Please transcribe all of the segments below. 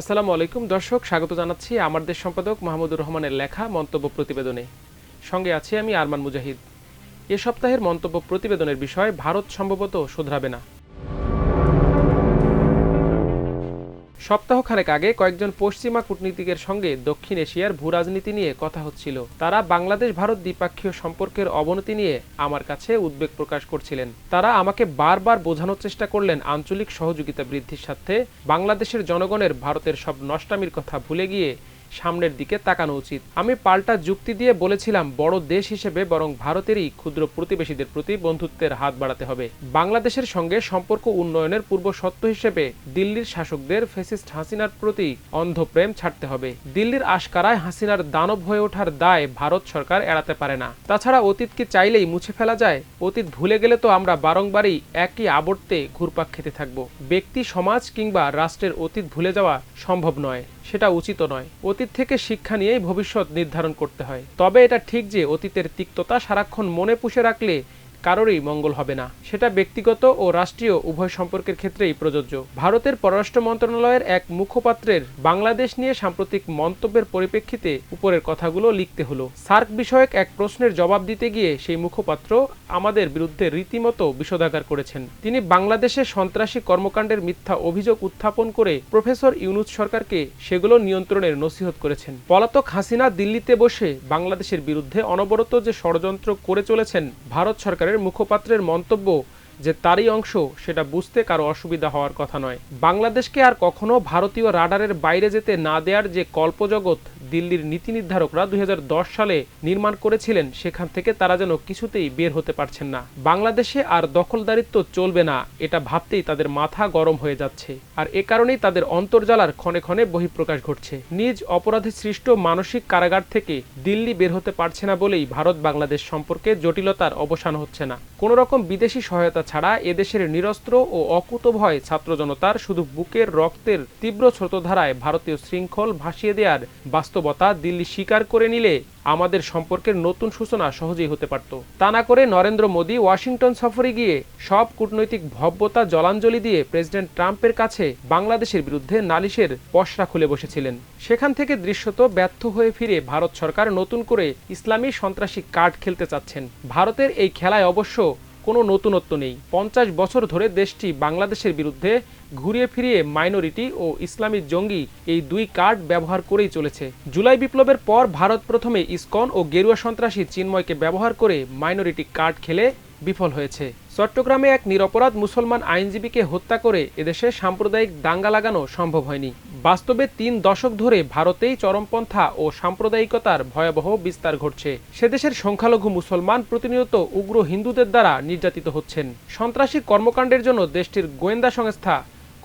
আসসালামু আলাইকুম, দর্শক, স্বাগত জানাচ্ছি আমার দেশ সম্পাদক মাহমুদুর রহমানের লেখা মন্তব্য প্রতিবেদনে। সঙ্গে আছি আমি আরমান মুজাহিদ। এ সপ্তাহের মন্তব্য প্রতিবেদনের বিষয়, ভারত সম্ভবত শুধরাবে না। সপ্তাহখানেক আগে কয়েকজন পশ্চিমা কূটনীতিকের সঙ্গে দক্ষিণ এশিয়ার ভূরাজনীতি নিয়ে কথা হচ্ছিল। তারা বাংলাদেশ ভারত দ্বিপাক্ষীয় সম্পর্কের অবনতি নিয়ে আমার কাছে উদ্বেগ প্রকাশ করছিলেন। তারা আমাকে বারবার বোঝানোর চেষ্টা করলেন আঞ্চলিক সহযোগিতা বৃদ্ধির সাথে বাংলাদেশের জনগণের ভারতের সব নষ্টামির কথা ভুলে গিয়ে সামনের দিকে তাকানো উচিত। আমি পাল্টা যুক্তি দিয়ে বলেছিলাম, বড় দেশ হিসেবে বরং ভারতেরই ক্ষুদ্র প্রতিবেশীদের প্রতি বন্ধুত্বের হাত বাড়াতে হবে। বাংলাদেশের সঙ্গে সম্পর্ক উন্নয়নের পূর্ব সত্য হিসেবে দিল্লির শাসকদের ফেসিস্ট হাসিনার প্রতি অন্ধপ্রেম ছাড়তে হবে। দিল্লির আশকারায় হাসিনার দানব হয়ে ওঠার দায় ভারত সরকার এড়াতে পারে না। তাছাড়া অতীতকে চাইলেই মুছে ফেলা যায়, অতীত ভুলে গেলে তো আমরা বারংবারই একই আবর্তে ঘুরপাক খেতে থাকব। ব্যক্তি, সমাজ কিংবা রাষ্ট্রের অতীত ভুলে যাওয়া সম্ভব নয়। সেটা উচিত নয়। অতীত থেকে শিক্ষা নিয়েই ভবিষ্যৎ নির্ধারণ করতে হয়। তবে এটা ঠিক যে অতীতের তিক্ততা সারাক্ষণ মনে পুষে রাখলে কারোরই মঙ্গল হবে না। সেটা ব্যক্তিগত ও রাষ্ট্রীয় উভয় সম্পর্কের ক্ষেত্রেই প্রযোজ্য। ভারতের পররাষ্ট্র মন্ত্রণালয়ের এক মুখপাত্রের বাংলাদেশ নিয়ে সাম্প্রতিক মন্তব্যের পরিপ্রেক্ষিতে উপরের কথাগুলো লিখতে হলো। সার্ক বিষয়ক এক প্রশ্নের জবাব দিতে গিয়ে সেই মুখপাত্র আমাদের বিরুদ্ধে রীতিমতো বিষোদাগার করেছেন। তিনি বাংলাদেশে সন্ত্রাসী কর্মকাণ্ডের মিথ্যা অভিযোগ উত্থাপন করে প্রফেসর ইউনুস সরকারকে সেগুলো নিয়ন্ত্রণের নসিহত করেছেন। পলাতক হাসিনা দিল্লিতে বসে বাংলাদেশের বিরুদ্ধে অনবরত যে ষড়যন্ত্র করে চলেছেন ভারত সরকারের মুখপাত্রের মন্তব্য যে তারই অংশ সেটা বুঝতে কারও অসুবিধা হওয়ার কথা নয়। বাংলাদেশকে আর কখনো ভারতীয় রাডারের বাইরে যেতে না দেওয়ার যে কল্পজগৎ দিল্লির নীতি নির্ধারকরা দুই সালে নির্মাণ করেছিলেন, সেখান থেকে তারা যেন কিছুতেই বের হতে পারছেন না। বাংলাদেশে আর দখলদারিত্ব চলবে না, এটা ভাবতেই তাদের মাথা গরম হয়ে যাচ্ছে। আর এ কারণেই তাদের অন্তর্জালার ক্ষণে ক্ষণে বহিঃপ্রকাশ ঘটছে। নিজ অপরাধে সৃষ্ট মানসিক কারাগার থেকে দিল্লি বের হতে পারছে না বলেই ভারত বাংলাদেশ সম্পর্কে জটিলতার অবসান হচ্ছে না। কোনো রকম বিদেশি সহায়তা ছাড়া এদেশের নিরস্ত্র ও অকুতভয় ছাত্র জনতার শুধু বুকের রক্তের তীব্র স্রোতধারায় ভারতীয় শৃঙ্খল ভাসিয়ে দেওয়ার বাস্তবতা দিল্লি স্বীকার করে নিলে আমাদের সম্পর্কের নতুন সূচনা সহজেই হতে পারত। তা না করে নরেন্দ্র মোদী ওয়াশিংটন সফরে গিয়ে সব কূটনৈতিক ভব্যতা জলাঞ্জলি দিয়ে প্রেসিডেন্ট ট্রাম্পের কাছে বাংলাদেশের বিরুদ্ধে নালিশের পশরা খুলে বসেছিলেন। সেখান থেকে দৃশ্যত ব্যর্থ হয়ে ফিরে ভারত সরকার নতুন করে ইসলামী সন্ত্রাসী কার্ড খেলতে চাচ্ছেন। ভারতের এই খেলায় অবশ্য কোনো নতুনত্ব নেই। পঞ্চাশ বছর ধরে দেশটি বাংলাদেশের বিরুদ্ধে ঘুরিয়ে ফিরিয়ে মাইনরিটি ও ইসলামী জঙ্গি এই দুই কার্ড ব্যবহার করেই চলেছে। জুলাই বিপ্লবের পর ভারত প্রথমে ইসকন ও গেরুয়া সন্ত্রাসী চিন্ময়কে ব্যবহার করে মাইনরিটি কার্ড খেলে বিফল হয়েছে। চট্টগ্রামে এক নিরপরাধ মুসলমান আইনজীবীকে হত্যা করে এদেশে সাম্প্রদায়িক দাঙ্গা লাগানো সম্ভব হয়নি। বাস্তবে তিন দশক ধরে ভারতেই চরমপন্থা ও সাম্প্রদায়িকতার ভয়াবহ বিস্তার ঘটছে। সেদেশের সংখ্যালঘু মুসলমান প্রতিনিয়ত উগ্র হিন্দুদের দ্বারা নির্যাতিত হচ্ছেন। সন্ত্রাসী কর্মকাণ্ডের জন্য দেশটির গোয়েন্দা সংস্থা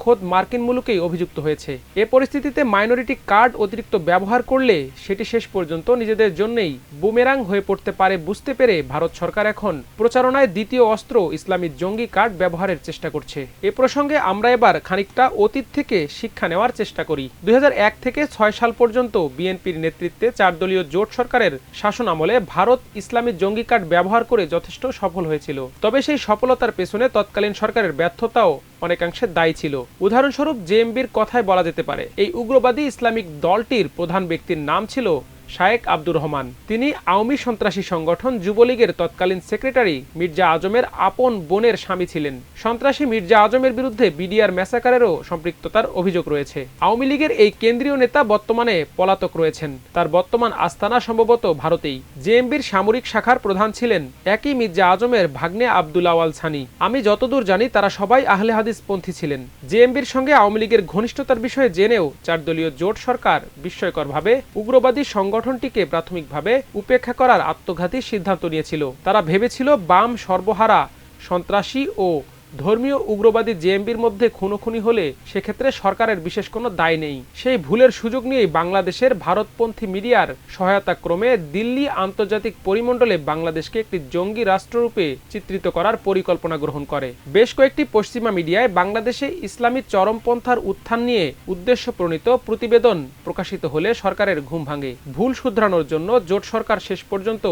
খোদ মার্কিন মুলুকেই অভিযুক্ত হয়েছে। এ পরিস্থিতিতে মাইনরিটি কার্ড অতিরিক্ত ব্যবহার করলে সেটি শেষ পর্যন্ত নিজেদের জন্যই বুমেরাং হয়ে পড়তে পারে বুঝতে পেরে ভারত সরকার এখন প্রচারণায় দ্বিতীয় অস্ত্র ইসলামী জঙ্গি কার্ড ব্যবহারের চেষ্টা করছে। এ প্রসঙ্গে আমরা এবার খানিকটা অতীত থেকে শিক্ষা নেওয়ার চেষ্টা করি। দুই হাজার এক থেকে ছয় সাল পর্যন্ত বিএনপির নেতৃত্বে চার দলীয় জোট সরকারের শাসন আমলে ভারত ইসলামী জঙ্গি কার্ড ব্যবহার করে যথেষ্ট সফল হয়েছিল। তবে সেই সফলতার পেছনে তৎকালীন সরকারের ব্যর্থতাও অনেকাংশে দায়ী ছিল। উদাহরণস্বরূপ জেএমবির কথায় বলা যেতে পারে, এই উগ্রবাদী ইসলামিক দলটির প্রধান ব্যক্তির নাম ছিল শায়েক আব্দুর রহমান। তিনি আওয়ামী সন্ত্রাসী সংগঠন যুবলীগের তৎকালীন সেক্রেটারি মির্জা আজমের আপন বোনের স্বামী ছিলেন। সন্ত্রাসী মির্জা আজমের বিরুদ্ধে বিডিআর ম্যাসাকারেরও সম্পৃক্ততার অভিযোগ রয়েছে। আওয়ামী লীগের এই কেন্দ্রীয় নেতা বর্তমানে পলাতক রয়েছেন। তার বর্তমান আস্তানা সম্ভবত ভারতেই। জেএমবির সামরিক শাখার প্রধান ছিলেন একই মির্জা আজমের ভাগ্নে আব্দুল আওয়াল ছানি। আমি যতদূর জানি তারা সবাই আহলে হাদিস পন্থী ছিলেন। জেএমবির সঙ্গে আওয়ামী লীগের ঘনিষ্ঠতার বিষয়ে জেনেও চার দলীয় জোট সরকার বিস্ময়করভাবে উগ্রবাদী সংগঠনটিকে প্রাথমিকভাবে উপেক্ষা করার আত্মঘাতী সিদ্ধান্ত নিয়েছিল। তারা ভেবেছিল বাম সর্বহারা সন্ত্রাসী ও ধর্মীয় উগ্রবাদী জেএমবির মধ্যে খুনোখুনি হলে সেক্ষেত্রে সরকারের বিশেষ কোনো দায় নেই। সেই ভুলের সুযোগ নিয়েই বাংলাদেশের ভারতপন্থী মিডিয়ার সহায়তা ক্রমে দিল্লি আন্তর্জাতিক পরিমণ্ডলে বাংলাদেশকে একটি জঙ্গি রাষ্ট্ররূপে চিত্রিত করার পরিকল্পনা গ্রহণ করে। বেশ কয়েকটি পশ্চিমা মিডিয়ায় বাংলাদেশে ইসলামী চরমপন্থার উত্থান নিয়ে উদ্দেশ্য প্রণীত প্রতিবেদন প্রকাশিত হলে সরকারের ঘুম ভাঙে। ভুল শুধরানোর জন্য জোট সরকার শেষ পর্যন্ত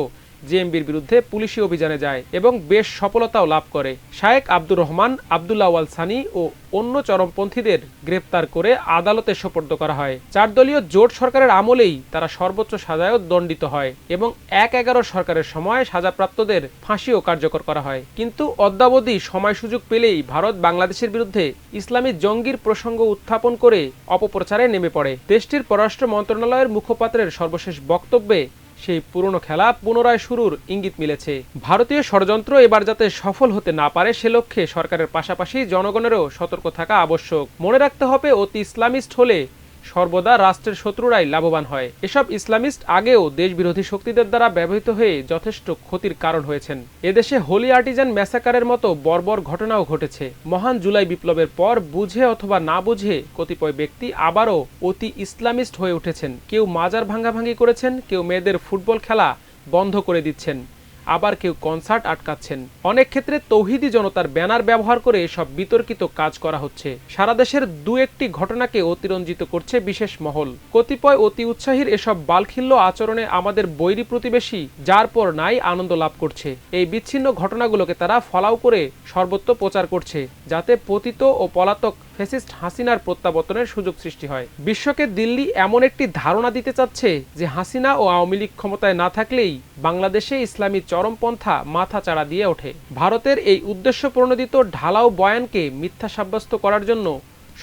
জেএমবির বিরুদ্ধে পুলিশি অভিযানে যায় এবং বেশ সফলতাও লাভ করে। শায়েক আব্দুর রহমান, আবদুল্লাহ ওয়াল সানি ও অন্য চরমপন্থীদের গ্রেপ্তার করে আদালতে সোপর্দ করা হয়। চার দলীয় জোট সরকারের আমলেই তারা সর্বোচ্চ সাজায়ও দণ্ডিত হয় এবং এক এগারো সরকারের সময় সাজাপ্রাপ্তদের ফাঁসিও কার্যকর করা হয়। কিন্তু অদ্যাবধি সময় সুযোগ পেলেই ভারত বাংলাদেশের বিরুদ্ধে ইসলামী জঙ্গির প্রসঙ্গ উত্থাপন করে অপপ্রচারে নেমে পড়ে। দেশটির পররাষ্ট্র মন্ত্রণালয়ের মুখপাত্রের সর্বশেষ বক্তব্যে সেই পুরনো খেলা পুনরায় শুরুর ইঙ্গিত মিলেছে। ভারতীয় ষড়যন্ত্র এবার যাতে সফল হতে না পারে সে লক্ষ্যে সরকারের পাশাপাশি জনগণেরও সতর্ক থাকা আবশ্যক। মনে রাখতে হবে অতি ইসলামিস্ট হলে সর্বদা রাষ্ট্রের শত্রুরাই লাভবান হয়। এসব ইসলামিস্ট আগেও দেশবিরোধী শক্তিদের দ্বারা ব্যবহৃত হয়ে যথেষ্ট ক্ষতির কারণ হয়েছেন। এদেশে হোলি আর্টিজান ম্যাসাকারের মতো বর্বর ঘটনাও ঘটেছে। মহান জুলাই বিপ্লবের পর বুঝে অথবা না বুঝে কতিপয় ব্যক্তি আবারও অতি ইসলামিস্ট হয়ে উঠেছেন। কেউ মাজার ভাঙ্গাভাঙ্গি করেছেন, কেউ মেয়েদের ফুটবল খেলা বন্ধ করে দিচ্ছেন। আবার কেউ কনসার্ট আটকাচ্ছেন। অনেক ক্ষেত্রে তৌহিদি জনতার ব্যানার ব্যবহার করে এসব বিতর্কিত কাজ করা হচ্ছে। সারা দেশের দু একটি ঘটনাকে অতিরঞ্জিত করছে বিশেষ মহল। কতিপয় অতি উৎসাহীর এসব বালখিল্য আচরণে আমাদের বৈরী প্রতিবেশী যার পর নাই আনন্দ লাভ করছে। এই বিচ্ছিন্ন ঘটনাগুলোকে তারা ফলাও করে সর্বত্র প্রচার করছে, যাতে পতিত ও পলাতক ফেসিস্ট হাসিনার প্রত্যাবর্তনের সুযোগ সৃষ্টি হয়। বিশ্বকে দিল্লি এমন একটি ধারণা দিতে চাচ্ছে যে হাসিনা ও আওয়ামী লীগ ক্ষমতায় না থাকলেই বাংলাদেশে ইসলামী চরমপন্থা মাথা চাড়া দিয়ে ওঠে। ভারতের এই উদ্দেশ্য প্রণোদিত ঢালাও বয়ানকে মিথ্যা সাব্যস্ত করার জন্য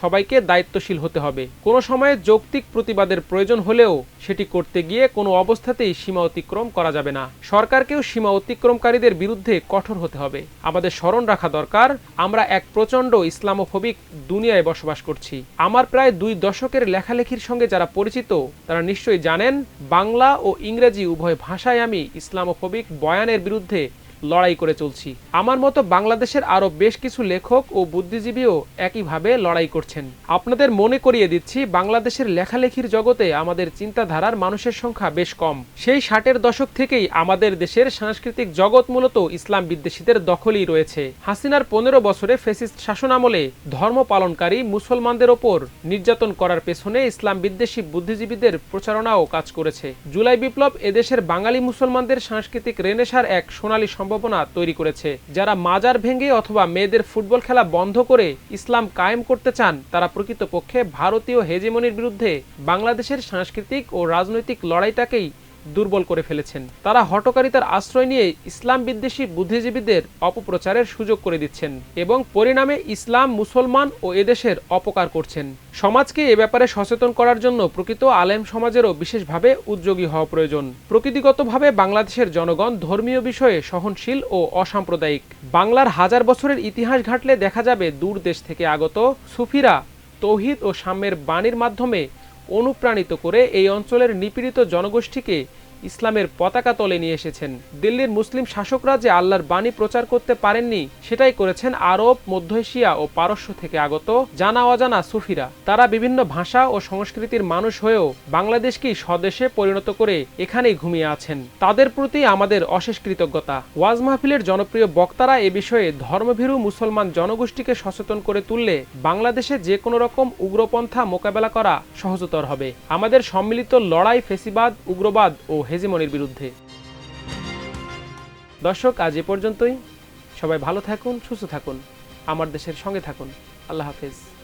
সবাইকে দায়িত্বশীল হতে হবে। কোনো সময়ে যৌক্তিক প্রতিবাদের প্রয়োজন হলেও সেটি করতে গিয়ে কোনো অবস্থাতেই সীমা অতিক্রম করা যাবে না। সরকারকেও সীমা অতিক্রমকারীদের বিরুদ্ধে কঠোর হতে হবে। আমাদের স্মরণ রাখা দরকার, আমরা এক প্রচণ্ড ইসলামোফোবিক দুনিয়ায় বসবাস করছি। আমার প্রায় দুই দশকের লেখালেখির সঙ্গে যারা পরিচিত, তারা নিশ্চয়ই জানেন, বাংলা ও ইংরেজি উভয় ভাষায় আমি ইসলামোফোবিক বয়ানের বিরুদ্ধে লড়াই করে চলছি। আমার মতো বাংলাদেশের আরও বেশ কিছু লেখক ও বুদ্ধিজীবীও একইভাবে লড়াই করছেন। আপনাদের মনে করিয়ে দিচ্ছি, বাংলাদেশের লেখালেখির জগতে আমাদের চিন্তাধারার মানুষের সংখ্যা বেশ কম। সেই ষাটের দশক থেকেই আমাদের দেশের সাংস্কৃতিক জগৎ মূলত ইসলাম বিদ্বেষীদের দখলই রয়েছে। হাসিনার পনেরো বছরে ফেসিস্ট শাসনামলে ধর্ম পালনকারী মুসলমানদের ওপর নির্যাতন করার পেছনে ইসলাম বিদ্বেষী বুদ্ধিজীবীদের প্রচারণাও কাজ করেছে। জুলাই বিপ্লব এদেশের বাঙালি মুসলমানদের সাংস্কৃতিক রেনেসার এক সোনালী সম্ভাবনা তৈরি করেছে। যারা মাজার ভেঙে অথবা মেয়েদের ফুটবল খেলা বন্ধ করে ইসলাম কায়েম করতে চান, তারা প্রকৃতপক্ষে ভারতীয় হেজেমনির বিরুদ্ধে বাংলাদেশের সাংস্কৃতিক ও রাজনৈতিক লড়াইটাকেই দুর্বল করে ফেলেছেন। তারা হটকারিতার আশ্রয় নিয়ে ইসলাম বিদ্বেষী বুদ্ধিজীবীদের অপপ্রচারের সুযোগ করে দিচ্ছেন এবং পরিণামে ইসলাম মুসলমান ও এদেশের অপকার করছেন। সমাজকে এ ব্যাপারে সচেতন করার জন্য প্রকৃত আলেম সমাজেরও বিশেষভাবে উদ্যোগী হওয়া প্রয়োজন। প্রকৃতিগতভাবে বাংলাদেশের জনগণ ধর্মীয় বিষয়ে সহনশীল ও অসাম্প্রদায়িক। বাংলার হাজার বছরের ইতিহাস ঘাটলে দেখা যাবে দূর দেশ থেকে আগত সুফিরা তৌহিদ ও সাম্যের বাণীর মাধ্যমে অনুপ্রাণিত করে এই অঞ্চলের নিপীড়িত জনগোষ্ঠীকে ইসলামের পতাকা তলে নিয়ে এসেছেন। দিল্লির মুসলিম শাসকরা যে আল্লাহর বাণী প্রচার করতে পারেননি, সেটাই করেছেন আরব, মধ্য এশিয়া ও পারস্য থেকে আগত জানা অজানা সুফিরা। তারা বিভিন্ন ভাষা ও সংস্কৃতির মানুষ হয়েও বাংলাদেশকেই স্বদেশে পরিণত করে এখানেই ঘুমিয়ে আছেন। তাদের প্রতি আমাদের অশেষ কৃতজ্ঞতা। ওয়াজ মাহফিলের জনপ্রিয় বক্তারা এ বিষয়ে ধর্মভীরু মুসলমান জনগোষ্ঠীকে সচেতন করে তুললে বাংলাদেশে যে কোনো রকম উগ্রপন্থা মোকাবেলা করা সহজতর হবে। আমাদের সম্মিলিত লড়াই, ফেসিবাদ, উগ্রবাদ ও হেজিমনির বিরুদ্ধে। দর্শক, আজ এ পর্যন্তই। সবাই ভালো থাকুন, সুস্থ থাকুন। আমার দেশের সঙ্গে থাকুন। আল্লাহ হাফেজ।